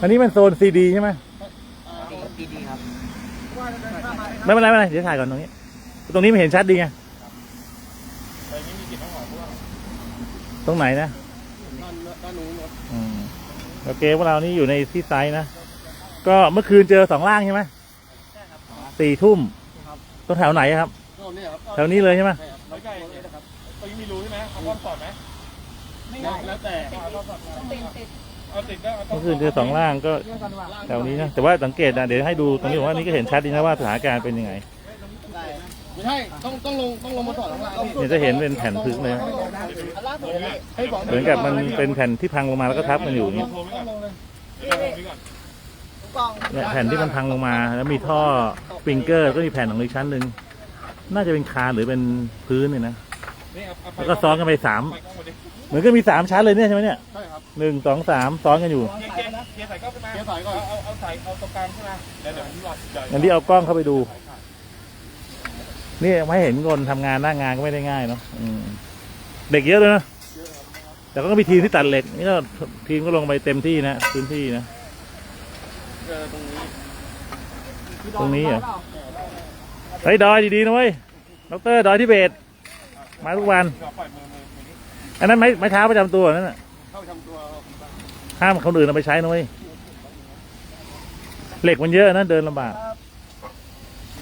อันนี้มันโซนซีดีใช่ไหมดีดีครับไม่เป็นไรไม่เป็นไรเดี๋ยวถ่ายก่อนตรงนี้ ตรงนี้ไม่เห็นชัดดีไงตรงไหนนะด้านด้านนู้นครับอืมโอเคพวกเรานี่อยู่ในที่ไซต์นะ ก็เมื่อคืนเจอสองล่างใช่ไหมใช่ครับสี่ทุ่มครับตรงแถวไหนครับโน่นนี่ครับ แถวนี้เลยใช่ไหมใช่ครับร้อยไก่นะครับตรงนี้มีรูใช่ไหมเอาก้อนสอดไหมไม่ได้แล้วแต่เอาก้อนสอดต้องเป็นติดเอา ติดได้เอาต้เมื่อคืนเจอสองล่างก็แถวนี้นะแต่ว่าสังเกตนะเดี๋ยวให้ดูตรงนี้ผมว่านี่ก็เห็นชัดดีนะว่าสถานการณ์เป็นยังไงได้ไม่ใช่ต้องต้องลงต้องลงมาสอดข้างล่างเนี่ยจะเห็นเป็นแผ่นพื้นเลยอันล่างสุดเลยให้บอกเหมือนกับมันเป็นแผ่นที่พังลงมาแล้วก็ทับกันอยู่อย่างโทรเงี้ยไว้ก่อนลงเลยเดี๋ยวผมไว้ก่อนกล่องเนี่ยแผ่นที่มันพังลงมา แล้วมีท่อสปริงเกอร์ก็มีแผ่นของอีกชั้นหนึ่งน่าจะเป็นคานหรือเป็นพื้นเนี่ยนะนี่เอาเอาไปแล้วก็ซ้อนกันไปสามไปข้างบนดิ เหมือนก็มีสามชั้นเลยเนี่ยใช่ไหมเนี่ยใช่ครับหนึ่งสองสามซ้อนกันอยู่เกียร์เกียร์เกียร์ใส่เข้าขึ้นมาเกียร์ใส่ก่อนเอาเอาเอาใส่เอาตรงกลางขึ้นมาเดี๋ยวเดี๋ยวผมหลอดเดี๋ยวอย่างที่เอากล้องเข้าไปดู นี่ไม่เห็นคนทำงานหน้างานก็ไม่ได้ง่ายเนาะอืมเด็กเยอะเลยนะแต่ก็มีทีมที่ตัดเหล็กนี่ก็ทีมก็ลงไปเต็มที่นะพื้นที่นะเจอตรงนี้ตรงนี้เหรอเฮ้ยดอยดีๆนะเว้ยดอกเตอร์ดอยที่เบตมาทุกวันเดี๋ยวปล่อยมือมื อมือนี้อันนั้นไม้ไม้เท้าประจำตัวนั่นน่ะเข้าทำตัวห้ามคนอื่นเอาไปใช้นะเว้ยเหล็กมันเยอะนะเดินลำบาก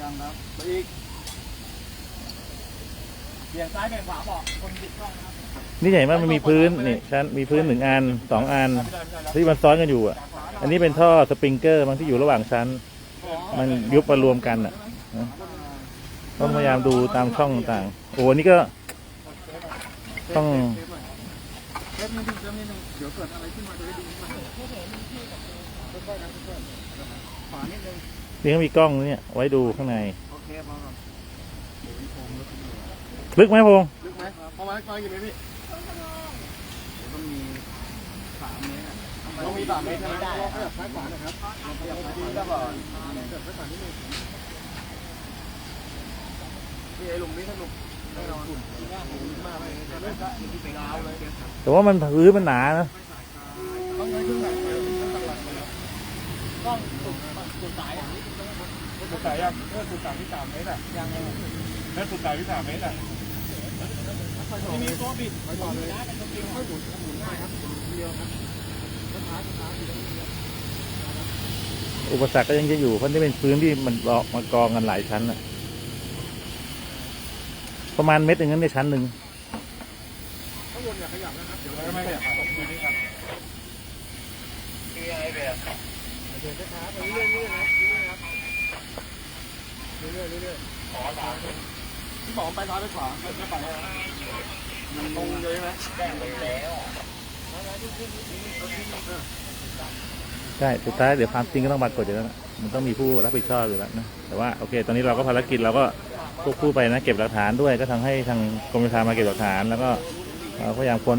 ยังครับไปอีกเบี่ยงซ้ายเบี่ยงขวาบอกคนติดกล้องนะครับนี่เห็นว่ามันมีพื้นนี่ชั้นมีพื้นหนึ่งอันสองอันที่มันซ้อนกันอยู่อะ อันนี้เป็นท่อสปริงเกอร์บางที่อยู่ระหว่างชั้น มันยุบมารวมกันอะนะต้องพยายามดูตามช่องต่างๆโอ้โหนี่ก็ต้องเทปนิดนึงเทปนิดนึงเดี๋ยวเกิ ดอะไรขึ้นมาจะได้ดีขึ้นมาค่องนี่เขามีกล้องเนี่ย ไว้ดูข้างใน ลึกไหมพงษ์ลึกไหมพอมามากี่เมตรพี่ต้องมีสามเมตรต้องมีสามเมตรใช่ไหมได้ขยับซ้ายขวาหนะครับขยับซ้ายาแล้วก็ขยับซ้ายขวานิดนึงนี่ไอ้หลุมนี้สนุก แน่นอนมากเลยจะได้ไปยาวเลยแต่ว่ามันพื้นมันหนานะต้องใช้เครื่องแบบต้องตัดหลักเลยกล้องสุดสุดสายอะสุดสายยังเออสุดสายที่สามเมตรอะยังเออสุดสายที่สามเมตรอะที่มีตัวบิดไว้ก่อนเลยค่อยหมุนหมุนได้ครับเดียวครับช้าช้าอุปสรรคก็ยังจะอยู่เพราะนี่เป็นพื้นที่มันรอมากองกันหลายชั้นอะ ประมาณเม็ดหนึ่งนั้นในชั้นหนึ่งข้างบนอย่าขยับนะครับ เดี๋ยวไม่ไม่เนี่ยตรงนี้ครับเดินช้าไปเรื่อยๆเรื่อยๆนะเรื่อยๆครับเรื่อยๆเรื่อยๆขอตามพี่บอกไปซ้ายไปขวาไม่ไปมันตรงเลยไหมแก้เลยแล้วใช่สุดท้ายเดี๋ยวความจริงก็ต้องปรากฏอยู่แล้วนะมันต้องมีผู้รับผิดชอบอยู่แล้วนะแต่ว่าโอเค ตอนนี้เราก็ภารกิจเราก็ ควบคู่ไปนะเก็บหลักฐานด้วย ก็ทำให้ทางกรมประชามาเก็บหลักฐาน แล้วก็พยายามค้น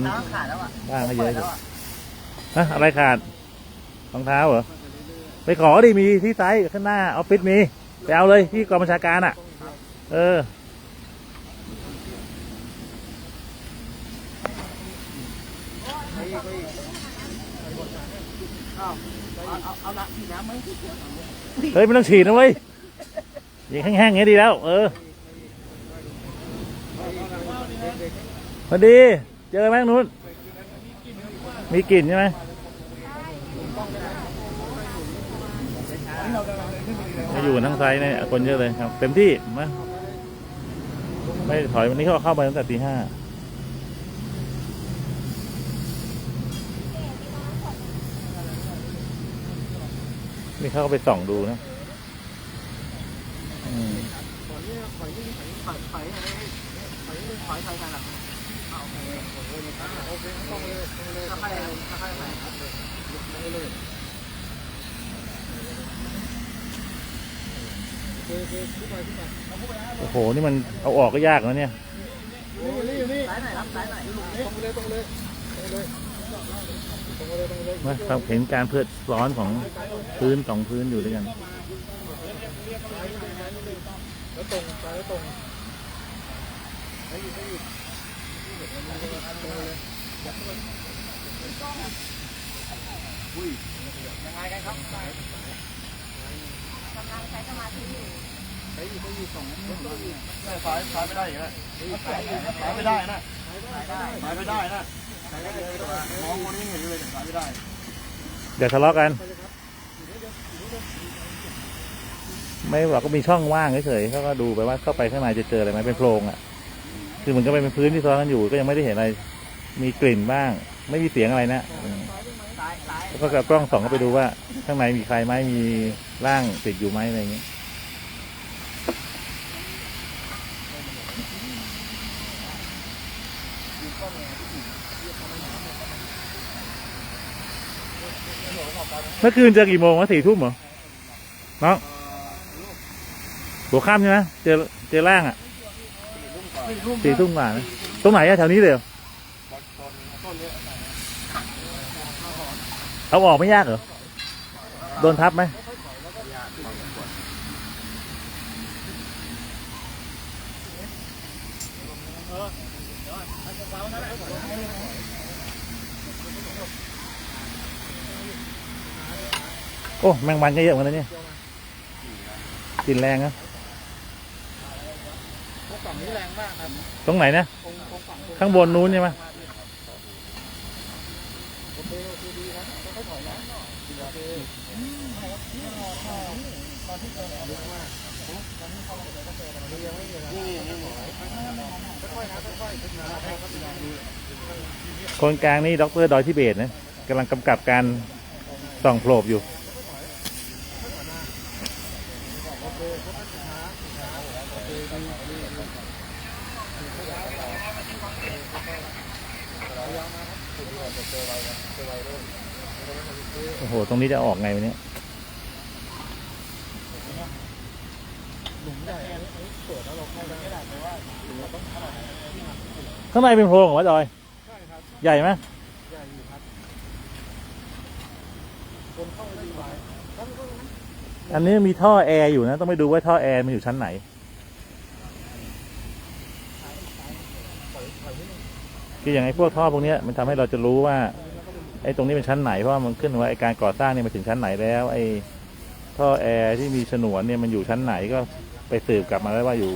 บ้างให้เยอะอยู่ฮะอะไรขาดรองเท้าเหรอไปขอดิมีที่ไซต์ข้างหน้าออฟฟิศมีไปเอาเลยที่กองบัญชาการอะ เออเอาเอาเอาละพี่น้ำไหมเฮ้ยไม่ต้องฉีดนะเว้ยยิงแห้งๆอย่างนี้ดีแล้ว เออ พอดี เจอไหมทางนู้น มีกลิ่นใช่ไหมมาอยู่ทั้งไซส์เนี่ยคนเยอะเลยครับ เต็มที่มาไม่ถอยวันนี้เขาเข้าไปตั้งแต่ตีห้านี่เขาก็ไปส่องดูนะอืม โอเคต้องเลยต้องเลยค่อยๆค่อยๆค่ครับเลยโอเคโอเคขึ้นไปขึ้นไปเอาพูดไปนะโอ้โห นี่มันเอาออกก็ยากนะเนี่ยนี่นี่นี่ซ้ายไหนครับซ้ายไหนตรงเลยตรงเลยตรงเลยตรงไปเลยตรงไปเลยว่าเห็นการเพื่อร้อนของพื้นสองพื้นอยู่ด้วยกันแล้วตรงซ้ายแล้วตรงให้หยุดให้หยุด ยังไงกันครับกำลังใช้สมาธิอยู่ซ้ายซ้ายสายไม่ได้อย่างนั้นซ้ายไม่ได้นะซ้ายไม่ได้นะมองคนนี้เห็นเลยซ้ายไม่ได้ เดี๋ยวทะเลาะกัน ไม่บอกก็มีช่องว่างเฉยๆเขาก็ดูไปว่าเข้าไปข้างในจะเจออะไรไหมเป็นโพรงอะ คือมันก็เป็นพื้นที่ซ้อนกันอยู่ก็ยังไม่ได้เห็นอะไร มีกลิ่นบ้าง ไม่มีเสียงอะไรนะแล้วก็กับกล้องส่องเข้าไปดูว่า ข้างในมีใครไหมมีร่างติดอยู่ไหมอะไรอย่างเงี้ยเมื่อคืนเจอกี่โมงวะสี่ทุ่มเหรอน้องหัวค่ำใช่ไหมเจอเจอร่างอะ สี่ทุ่มกว่านะตรงไหนอะแถวนี้เลยเหรอเอาออกไม่ยากเหรอ โดนทับไหมโอ้ แมงวันก็เยอะเหมือนกันนะเนี่ยกลินแรงนะฝั่ง นี้แรงมากครับตรงไหนนะตรงตรงฝั่งข้างบนนู้นใช่ไหมโอเคโอเคดีครับค่อยๆถอยนะโอเคค่อยๆนะค่อยๆขึ้นมาค่อยๆดูคนกลางนี่ดรดอยทิเบตนะกำลังกำกับการส่องโผล่อยู่ โอ้โห ตรงนี้จะออกไงวะเนี่ยข้างในเป็นโพรงเหรอวะจอยใหญ่ไหมใหญ่อยู่ครับคนเข้าไปดีกว่าอันนี้มีท่อแอร์อยู่นะ ต้องไปดูว่าท่อแอร์มันอยู่ชั้นไหน คืออย่างไอ้พวกท่อพวกนี้มันทำให้เราจะรู้ว่า อ้ตรงนี้เป็นชั้นไหนเพราะว่ามันขึ้นว่าไอ้การก่อสร้างเนี่ยมันถึงชั้นไหนแล้วไอ้ท่อแอร์ที่มีฉนวนเนี่ยมันอยู่ชั้นไหนก็ไปสืบกลับมาได้ว่าอยู่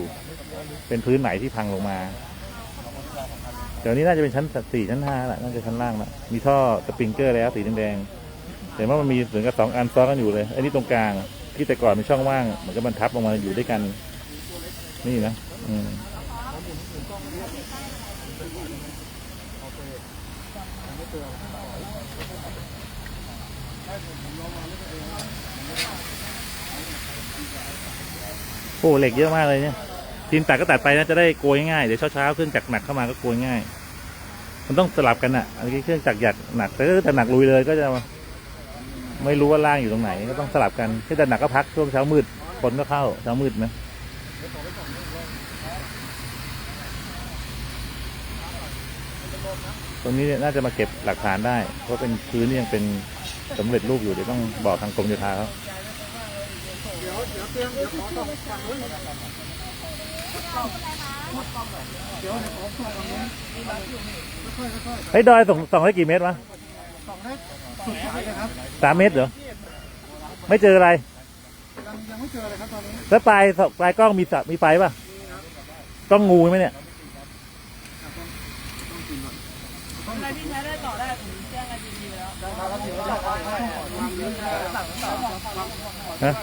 เป็นพื้นไหนที่พังลงมาเดี๋ยวนี้น่าจะเป็นชั้นสี่ชั้นห้าละน่าจะชั้นล่างละมีท่อสปริงเกอร์แล้วสีแดงๆแต่ว่ามันมีเหมือนกับสองอันซ้อนกันอยู่เลย อันนี้ตรงกลางที่แต่ก่อนมีช่องว่างเหมือนกับมันทับลงมาอยู่ด้วยกัน นี่นะอืม โอ้เหล็กเยอะมากเลยเนี่ย ทีมตัดก็ตัดไปนะจะได้โกยง่ายเดี๋ยวเช้าๆเครื่องจักรหนักเข้ามาก็โกยง่าย มันต้องสลับกันอะอันนี้เครื่องจักรหยักหนักแต่ถ้าหนักลุยเลยก็จะ ไม่รู้ว่าล่างอยู่ตรงไหน ก็ต้องสลับกันถ้าจะหนักก็พักช่วงเช้ามืดคนก็เข้าเช้ามืดนะตรงนี้เนี่ยน่าจะมาเก็บหลักฐานได้ เพราะเป็นพื้นนี่ยังเป็น สำเร็จรูปอยู่เดี๋ยวต้องบอกทางกรมโยธาเขาเดี๋ยวเดี๋ยวเตรียมเดี๋ยวขอส่องฝั่งนู้นเดี๋ยวขอส่องฝั่งนู้นค่อยๆค่อยเฮ้ยดอยส่งส่องได้กี่เมตรวะๆส่องให้สุดสายเลยครับสามเมตรเหรอ ไม่เจออะไรยังยังไม่เจอเลยครับตอนนี้ แล้วปลายปลายกล้องมีสะมีไฟป่ะ กล้องงูไหมเนี่ย อะไรที่ใช้ได้ต่อได้ผมแจ้งไอจีพีแล้ว ครับเดี๋ยวจะเอาเข้าความลึกสั่งสั่ง ฮะ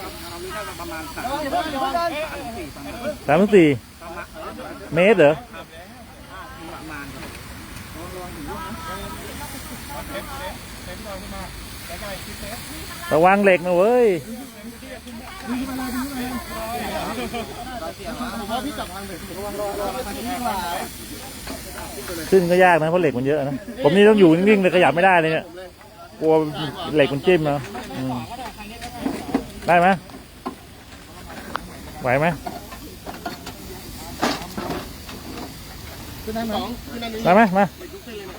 สามเดี๋ยวเดี๋ยวเดี๋ยวสี่ประมาณสามถึงสี่เมตรเหรอระวังเหล็กนะเว้ยผมาเด็กระวังรอรอทางนี้มาขึ้นก็ยากนะเพราะเหล็กมันเยอะนะ ผมนี่ต้องอยู่นิ่งๆเลยขยับไม่ได้เลยเนี่ย กลัวเหล็กมันจิ้มนะอืมได้ไหมไหวไหมขึ้นได้ไหมขึ้นได้ไหมได้ไหมมา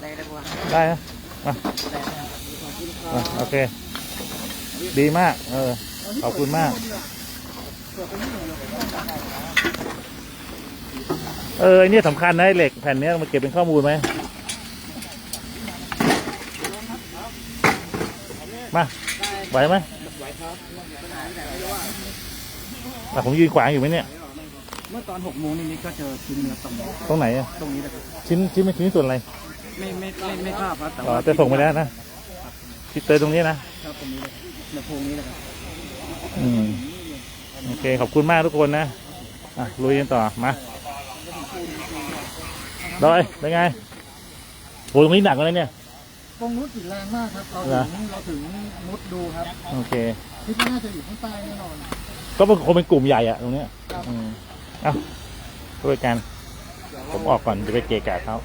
ได้ได้ปะได้นะมามาโอเค ดีมาก เออ ขอบคุณมาก เออไอเนี่ยสำคัญนะไอ้เหล็กแผ่นเนี้ยมันเก็บเป็นข้อมูลไหม มาไหวไหมอะผมยืนขวางอยู่ไหมเนี่ย เมื่อตอนหกโมงนิดๆก็เจอชิ้นเนื้อตรงนี้ตรงไหนอะตรงนี้แหละครับชิ้นชิ้นไม่ชิ้นส่วนอะไรไม่ไม่ไม่ไม่ทราบครับแต่อ๋อว่าจะส่งไปแล้วนะคิดเตยตรงนี้นะครับตรงนี้เลยในโพรงนี้เลยครับ อืมโอเคขอบคุณมากทุกคนนะอะลุยกันต่อมาดอยเป็นไงโหตรงนี้หนักเลยเนี่ย ตรงนู้นกลิ่นแรงมากครับ เราเหรอ ถึงเราถึงมุดดูครับ โอเค คิดว่าน่าจะอยู่ข้างใต้แน่นอน ก็เป็นคงเป็นกลุ่มใหญ่อะตรงเนี้ยครับอืมเอ้าด้วยกัน ผมออกก่อนจะไปเกะกะเขา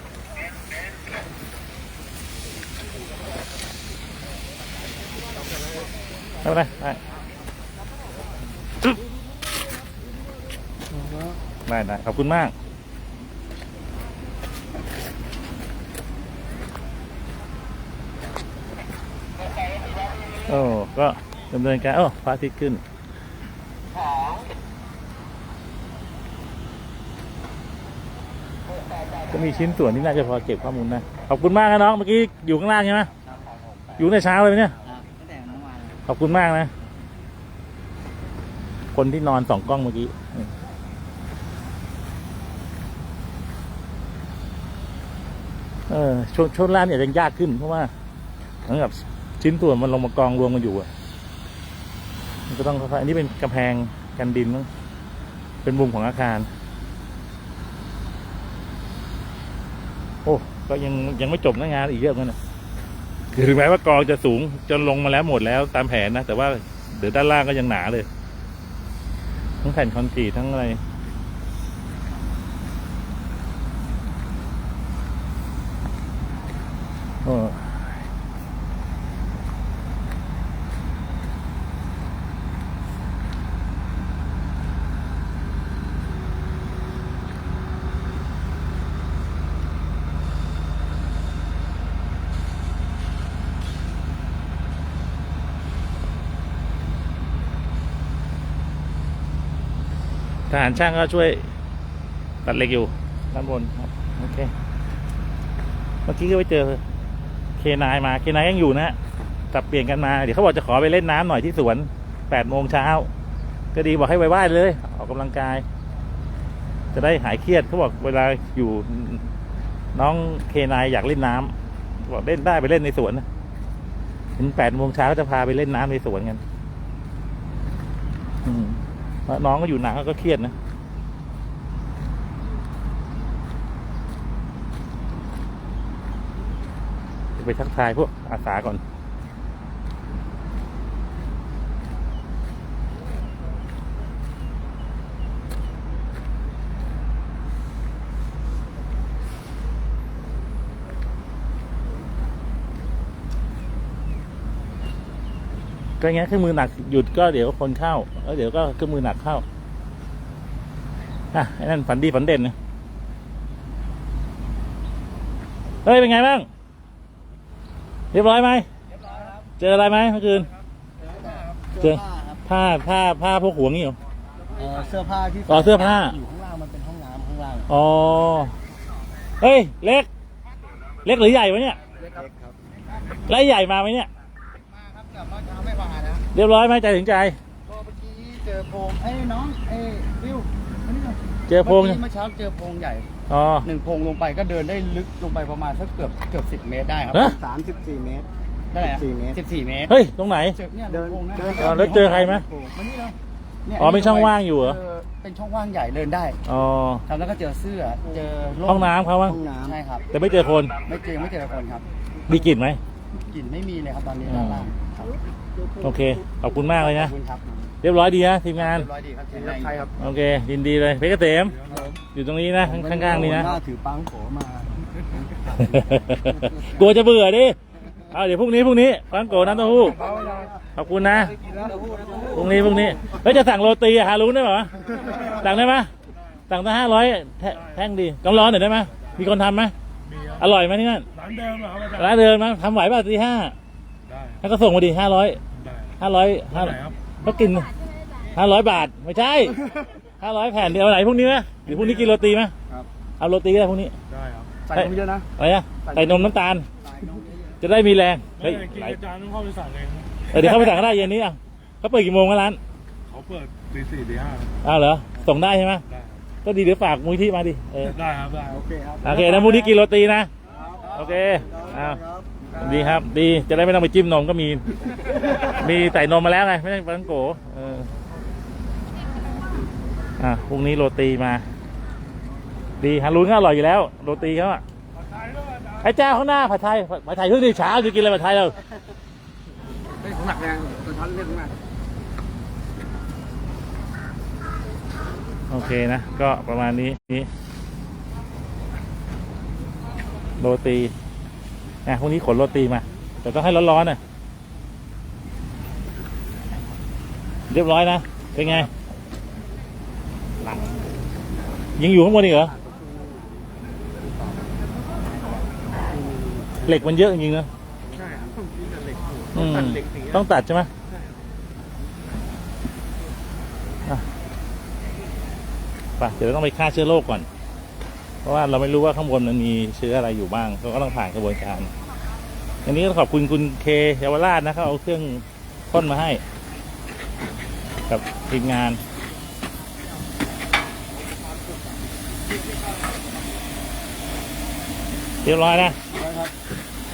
ไม่เป็นไรได้ได้ได้ขอบคุณมาก โอ้ก็ดำเนินการโอ้พระอาทิตย์ขึ้นก็มีชิ้นส่วนที่น่าจะพอเก็บข้อมูลนะ ขอบคุณมากนะน้อง เมื่อกี้อยู่ข้างล่างใช่ไหมอยู่ในเช้าเลยเนี่ยขอบคุณมากนะ คนที่นอนสองกล้องเมื่อกี้เออช่วงช่วงล่างเนี่ยจะยากขึ้นเพราะว่าเหมือนกับ ชิ้นส่วนมันลงมากองรวมกันอยู่อะมันก็ต้องค่อยๆอันนี้เป็นกำแพงกันดินมั้งเป็นมุมของอาคาร โอ้ก็ยังยังไม่จบนะงานอีกเยอะเหมือนกันนะถึงแม้ว่ากองจะสูงจนลงมาแล้วหมดแล้วตามแผนนะแต่ว่าเดี๋ยวด้านล่างก็ยังหนาเลย ทั้งแผ่นคอนกรีตทั้งอะไรโอ้ หารช่างก็ช่วยตัดเหล็กอยู่ด้านบนครับโอเคเมื่อกี้ก็ไปเจอเคนายมาเคนายยังอยู่นะฮะกลับเปลี่ยนกันมาเดี๋ยวเขาบอกจะขอไปเล่นน้ำหน่อยที่สวนแปดโมงเช้าก็ดีบอกให้ไปไหว้เลย ออกกำลังกาย จะได้หายเครียดเขาบอกเวลาอยู่น้องเคนายอยากเล่นน้ำบอกเล่นได้ไปเล่นในสวนนะถึงแปดโมงเช้าก็จะพาไปเล่นน้ำในสวนกัน น้องก็อยู่หนังก็เครียดนะไปทักทายพวกอาสาก่อน ก็อย่างเงี้ยเครื่องมือหนักหยุดก็เดี๋ยวคนเข้าแล้วเดี๋ยวก็เครื่องมือหนักเข้าอะไอ้นั่นฝันดีฝันเด่นนะเฮ้ยเป็นไงบ้าง เรียบร้อยไหมเจออะไรไหมเมื่อคืนเจอผ้าผ้าผ้าพวกหัวงี้เหรอเอ่อเสื้อผ้าที่อ๋อเสื้อผ้าอยู่ข้างล่างมันเป็นห้องน้ำข้างล่างอ๋อเฮ้ยเล็ก เล็กหรือใหญ่วะเนี่ยเล็กครับครับแล้วไอ้ใหญ่มาไหมเนี่ย เรียบร้อยไหมใจถึงใจ ก็เมื่อกี้เจอโพรงเอ้ยน้องเอ้ยวิวมานี่หน่อยเจอโพรงเมื่อกี้เมื่อเช้าเจอโพรงใหญ่อ๋อ หนึ่งโพรงลงไปก็เดินได้ลึกลงไปประมาณสักเกือบเกือบสิบเมตรได้ครับฮะ สามสิบสี่เมตร ได้ไหม14เมตร สิบสี่เมตรเฮ้ย ตรงไหน เจอเนี่ยโพรงนะอ๋อแล้วเจอใครไหม มานี่เลยเนี่ยอ๋อมีช่องว่างอยู่เหรอจเป็นช่องว่างใหญ่เดินได้อ๋อ ครับแล้วก็เจอเสื้อเจอร่มห้องน้ำเขาบ้างห้องน้ใช่ครับ แต่ไม่เจอคน ไม่เจอไม่เจอคนครับ มีกลิ่นไหม กลิ่นไม่มีเลยครับตอนนี้ด้านล่างครับโอเค ขอบคุณมากเลยขนะอบคุณครับเรียบร้อยดีนะทีมงาน เรียบร้อยดีครับทีมงานใครครับโอเคยินดีเลยเพชรเกษมอยู่ตรงนี้นะำข้างๆนี่นะหน้าถือปังโขมา กลัวจะเบื่อดิเอาเดี๋ยวพรุ่งนี้พรุ่งนี้ฟังโกน้ำเต้าหู้ขอบคุณนะพรุ่งนี้พรุ่งนี้แล้วจะสั่งโรตีอะฮารุนได้ไหมสั่งได้ไหมสั่งตั้งห้าร้อยแท่งดีกำร้อนหน่อยได้ไหมมีคนทำไหมอร่อยไหมที่นั่น ร้านเดิมเหรอครับอาจารย์ร้านเดิมนะทำไหวป่ะตีห้าได้แล้วก็ส่งมาดิห้าร้อยได้ห้าร้อยห้าไหนครับก็กินห้าร้อยบาทไม่ใช่ห้าร้อยแผ่นเดียวเอาไหนพรุ่งนี้ไหมหรือพรุ่งนี้กินโรตีไหมครับ เอาโรตีก็ได้พรุ่งนี้ได้ครับใส่นมเยอะนะอะไรนะใส่นมน้ำตาล จะได้มีแรงเฮ้เฮ้ยยกินหลายอาจารย์ต้องเข้าไปสั่งเองเออเดี๋ยวเข้าไปสั่งก็ได้เย็นนี้อะเขาเปิดกี่โมงกันร้านเขาเปิดตีสี่ตีห้าอ้าวเหรอส่งได้ใช่ไหมได้ก็ดีเดี๋ยวฝากมูลที่มาดิเออได้ครับได้โอเคครับ โอเคนะมูลที่กินโรตีนะ โอเคอ้าวดีครับ ดีจะได้ไม่ต้องไปจิ้มนมก็มี มีใส่นมมาแล้วไง ไม่ใช่ปังโกเอออะพรุ่งนี้โรตีมา ดีฮารุนก็อร่อยอยู่แล้ว โรตีเขาอะไอ้เจ้าข้างหน้าผัดไทยผัดไทยเพิ่งดีเช้าจะกินอะไรผัดไทยเราเป็นของหนักแรงตัวช้อนเรื่องมากโอเคนะ ก็ประมาณนี้นี้ โรตีนะพรุ่งนี้ขนโรตีมา แต่ต้องให้ร้อนๆน่ะเรียบร้อยนะ เป็นไง ยังอยู่ข้างบนอีกเหรอ เหล็กมันเยอะจริงๆนะใช่ครับต้องกินแต่เหล็กอืมตัดเหล็กสีต้องตัดใช่ไหมอะไปเดี๋ยวเราต้องไปฆ่าเชื้อโรคก่อน เพราะว่าเราไม่รู้ว่าข้างบนมันมีเชื้ออะไรอยู่บ้างเราก็ต้องผ่านกระบวนการ อันนี้ก็ขอบคุณคุณเคเยาวราชนะเขาเอาเครื่องพ่นมาให้ กับทีมงานเรียบร้อยนะ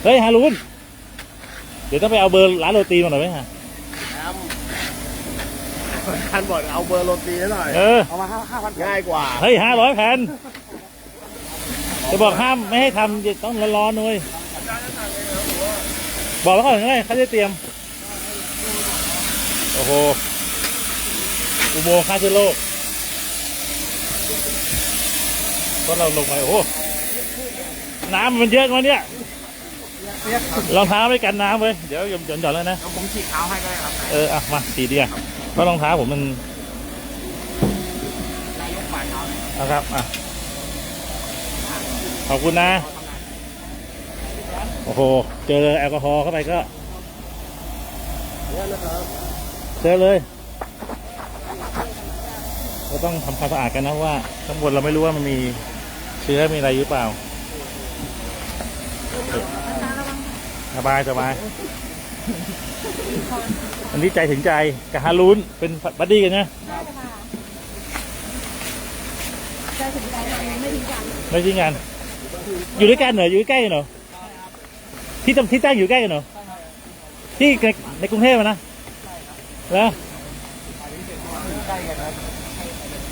เฮ้ยฮารุนเดี๋ยวต้องไปเอาเบอร์ร้านโรตีมาหน่อยไหมฮะท่านบอกเอาเบอร์โรตีให้หน่อย เออ เอามาห้าห้าพันง่ายกว่า เฮ้ยห้าร้อยแผ่น จะบอกห้ามไม่ให้ทำจะต้องร้อนๆเลยบอกแล้วก่อนไงเขาจะเตรียม โอ้โห อุโมงค์ฆ่าเชื้อโรคก็เราลงไปโอ้โห น้ำมันเยอะกว่าเนี่ยรองเท้าไม่กันน้ำเว้ยเดี๋ยวหย่อนหย่อนๆแล้วนะผมฉีกเท้าให้ก็ได้ครับเอออะมาสีเดียวเพราะรองเท้าผมมันนายกปาดเท้าเอาครับอะ ขอบคุณนะ โอ้โห เจอแอลกอฮอล์เข้าไปก็เจอเลยก็ต้องทำความสะอาดกันนะเพราะว่าข้างบนเราไม่รู้ว่ามันมีเชื้อมีอะไรหรือเปล่าสบายสบายอันนี้ใจถึงใจกับฮารุนเป็นบัดดี้กันนะได้เลยค่ะใจถึงใจเราไม่ทิ้งกันไม่ใช่งาน อยู่ด้วยกันเหรออยู่ใกล้กันเหรอที่ทำที่ตั้งอยู่ใกล้กันเหรอที่ในในกรุงเทพอะนะแล้ว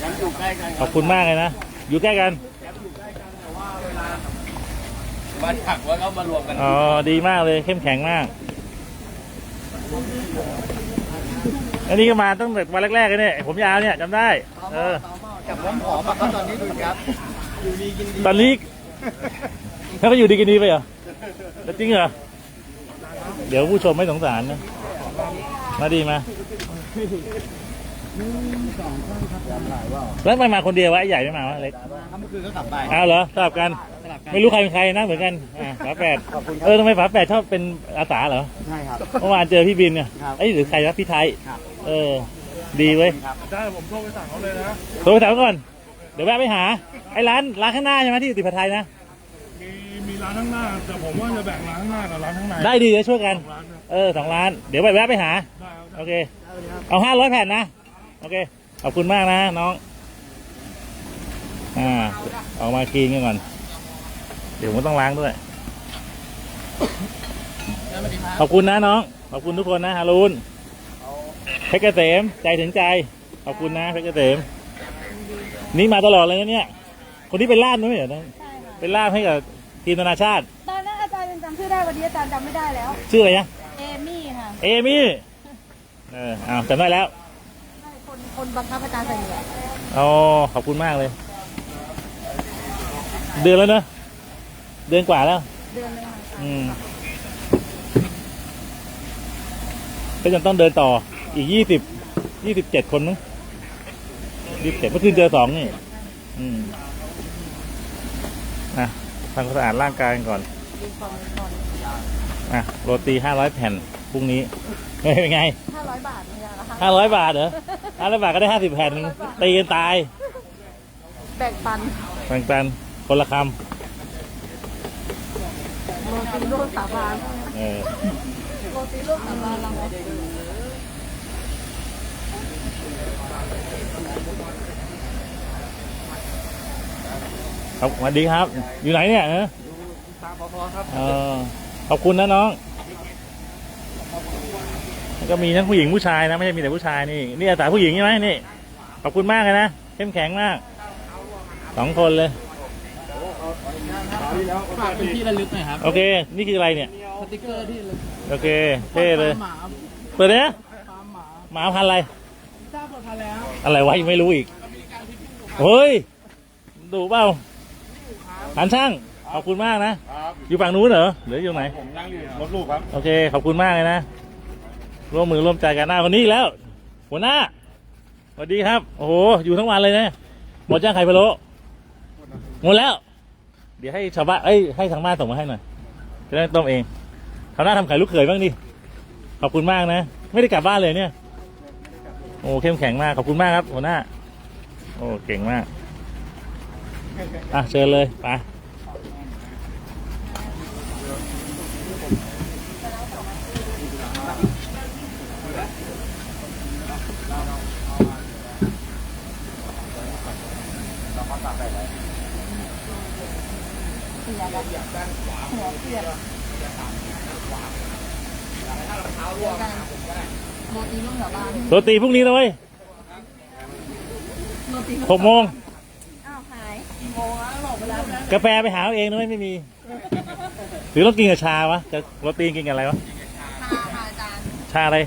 ยังอยู่ใกล้กันขอบคุณมากเลยนะอยู่ใกล้กันมาถักว่าก็มารวมกันอ๋อดีมากเลยเข้มแข็งมาก อันนี้ก็มาตั้งแต่วันแรกๆเลยเนี่ยผมยาวเนี่ยจำได้ เออกับผมผอมอะครับตอนนี้ดูครับอยู่ดีกินดีตอนนี้ แล้วก็อยู่ดีกินดีไปเหรอแล้วจริงเหรอ เดี๋ยวผู้ชมไม่สงสารนะ มาดีมาแล้วทำไมมาคนเดียววะไอ้ใหญ่ไม่มาวะเล็กถ้าเมื่อคืนก็กลับไปอ้าวเหรอสลับกัน สลับกัน ไม่รู้ใครเป็นใครนะเหมือนกันอ่าฝาแฝดขอบคุณคเอรับอทำไมฝาแฝดชอบเป็นอาสาเหรอ ใช่ครับ เมื่อวานเจอพี่บินเนี่ยครับไอ้ยหรือใครวะพี่ไทย ครับ เออ ดีเว้ย ครับ ได้ผมโทรไปสั่งเขาเลยนะ โทรไปถามก่อน เดี๋ยวแวะไปหา ไอ้ร้านร้านข้างหน้าใช่ไหมที่อยู่ติดผัดไทยนะ มีมีร้านข้างหน้า แต่ผมว่าจะแบ่งร้านข้างหน้ากับร้านข้างในได้ดีเดี๋ยวช่วยกันร้านนะเออสองร้าน เดี๋ยวไปแวะไปหา ได้ครับ โอเค เอาห้าร้อยแผ่นนะ โอเค ขอบคุณมากนะน้อง อ่าออกมากินกันก่อน เดี๋ยวผมต้องล้างด้วย ขอบคุณนะน้อง ขอบคุณทุกคนนะฮารุนเพชรเกษม ใจถึงใจ ขอบคุณนะเพชรเกษม นี่มาตลอดเลยนะเนี่ย คนที่เป็นล่ามนะไม่เหรอนะใช่ค่ะเป็นล่ามให้กับทีมนานาชาติ ตอนนั้นอาจารย์ยังจำชื่อได้วันนี้อาจารย์จำไม่ได้แล้ว ชื่ออะไรนะเอมี่ค่ะเอมี่เอออ้าวจำได้แล้วคนคนบังคับอาจารย์ใส่เหงื่ออ๋อขอบคุณมากเลย เดือนแล้วเนอะเดือนกว่าแล้ว เดือนเลยค่ะอืมก็ยังต้องเดินต่ออีกยี่สิบยี่สิบเจ็ดคนมั้งยี่สิบเจ็ดเมื่อคืนเจอสองนี่ อืม อะทำความสะอาดร่างกายกันก่อนดีคอมคอนอะโรตีห้าร้อยแผ่นพรุ่งนี้เฮ้ยเป็นไงห้าร้อยบาทเนี่ยนะคะห้าร้อยบาทเหรอห้าร้อยบาทก็ได้ห้าสิบแผ่นตีกันตาย แบ่งปันแบ่งปันคนละคโรตีโรสาบานำเออโรตีลูกสาบานเราไหม ครับสวัสดีครับ อยู่ไหนเนี่ยเออเออขอบคุณนะน้องแล้วก็มีทั้งผู้หญิงผู้ชายนะไม่ใช่มีแต่ผู้ชายนี่นี่อาสาผู้หญิงใช่ไหมนี่ขอบคุณมากเลยนะเข้มแข็งมากสองคนเลยฝากเป็นที่ระลึกหน่อยครับโอเค นี่คืออะไรเนี่ยสติกเกอร์ที่ระลึกโอเคเท่เลยหมาเปิดเลยนะฟาร์มหมาหมาพันธุ์อะไรทราบหมดทันแล้ว อะไรวะยังไม่รู้อีกเฮ้ยดูเปล่า หันช่างขอบคุณมากนะอยู่ฝั่งนู้นเหรอหรืออยู่ไหน ผมนั่งอยู่รถลูกครับ โอเค ขอบคุณมากเลยนะ ร่วมมือร่วมใจกันหน้าคนนี้อีกแล้ว หัวหน้าสวัสดีครับ โอ้โห อยู่ทั้งวันเลยนะหมดจ้างไข่พะโล้หมดแล้ว เดี๋ยวให้ชาวบ้านเอ้ยให้ทางบ้านส่งมาให้หน่อย จะได้ต้มเองคราวหน้าทำไข่ลูกเขยบ้างดิ ขอบคุณมากนะ ไม่ได้กลับบ้านเลยเนี่ย โอ้เข้มแข็งมาก ขอบคุณมากครับหัวหน้า โอ้เก่งมาก อะเชิญเลยไปโรตีลูกสาบานโรตีพรุ่งนี้นะเว้ยโรตีหกโมง กาแฟไปหาเอาเองนะเว้ยไม่มี หรือต้องกินกับชาวะจะโรตีกินกับอะไรวะ ค่ะค่ะอาจารย์ชาอะไร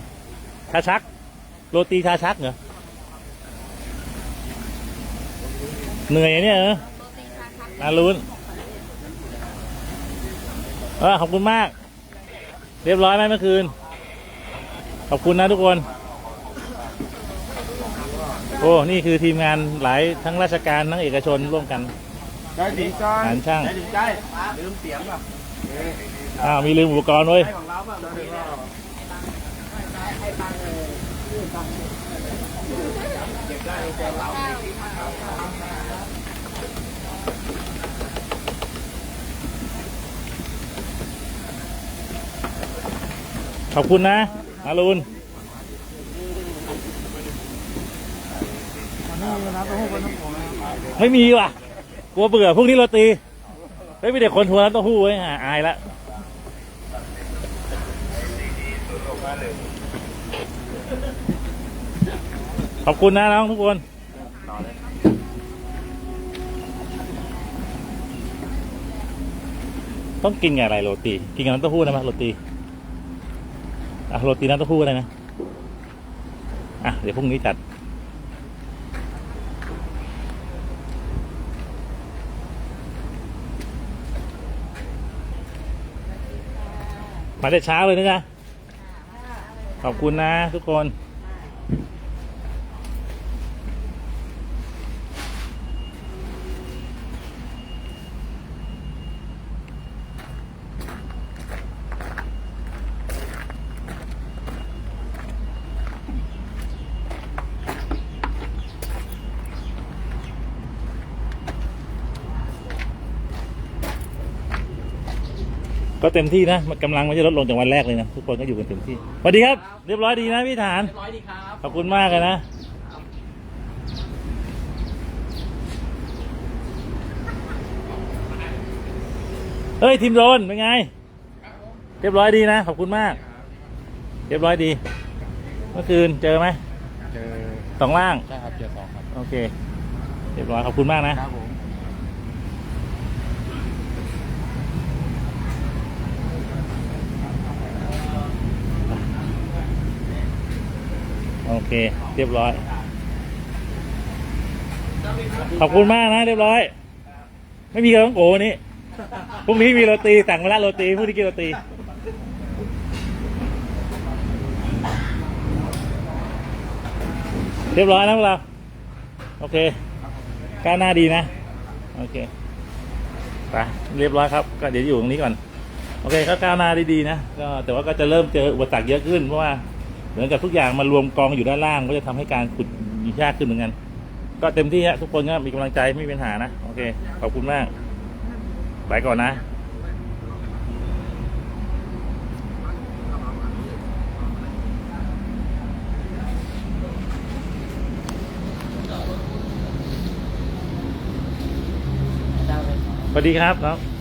ชาชัก โรตีชาชักเหรอ เหนื่อยอะเนี่ยเออโรตีชาชักอารุนเออขอบคุณมาก เรียบร้อยไหมเมื่อคืน ขอบคุณนะทุกคน โอ้ นี่คือทีมงานหลายทั้งราชการทั้งเอกชนร่วมกัน ได้ดีใจหารช่างได้ดีใจลืมเสียงป่ะอ้าวมีลืมอุปกรณ์เว้ย ของเราป่ะขอบคุณนะอารุณนี่นะต้องพูดว่าน้ำผมไม่มีว่ะ กลัวเบื่อพวกนี้โรตีเฮ้ยมีเด็กคนทัวร์ร้านเต้าหู้ไว้ยอะอายละขอบคุณนะน้องทุกคนต้องกินกับอะไรโรตี กินกับน้ำเต้าหู้ได้ไหมโรตีอะโรตีน้ำเต้าหู้อะไรนะ อะ เดี๋ยวพรุ่งนี้จัด มาได้เช้าเลยนะจ๊ะขอบคุณนะทุกคน เต็มที่นะมันกำลังมันจะลดลงจากวันแรกเลยนะทุกคนก็อยู่กันเต็มที่สวัสดีครับ เรียบร้อยดีนะพี่ฐานร้อยดีครับขอบคุณมากเลยนะเฮ้ยทีมโดรนเป็นไง เรียบร้อยดีนะ ขอบคุณมาก เรียบร้อยดี เมื่อคืนเจอไหมเจอสองล่างใช่ครับเจอสองครับ โอเค เรียบร้อยขอบคุณมากนะครับผม โอเค เรียบร้อย ขอบคุณมากนะ เรียบร้อย ไม่มีกระต้องโกวันนี้พรุ่งนี้มีโรตีสั่งมาละโรตีพรุ่งนี้กินโรตีเรียบร้อยแล้วพวกเรา โอเคก้าวหน้าดีนะ โอเคไปเรียบร้อยครับ ก็เดี๋ยวอยู่ตรงนี้ก่อน โอเคก็ก้าวหน้าด้ดีนะ ก็แต่ว่าก็จะเริ่มเจออุปสรรคเยอะขึ้นเพราะว่า เหมือนกับทุกอย่างมารวมกองอยู่ด้านล่างก็จะทำให้การขุดยากขึ้นเหมือนกัน ก็เต็มที่ฮะทุกคนก็มีกำลังใจไม่มีปัญหานะโอเคขอบคุณมากไปก่อนนะสวัสดีครับครับ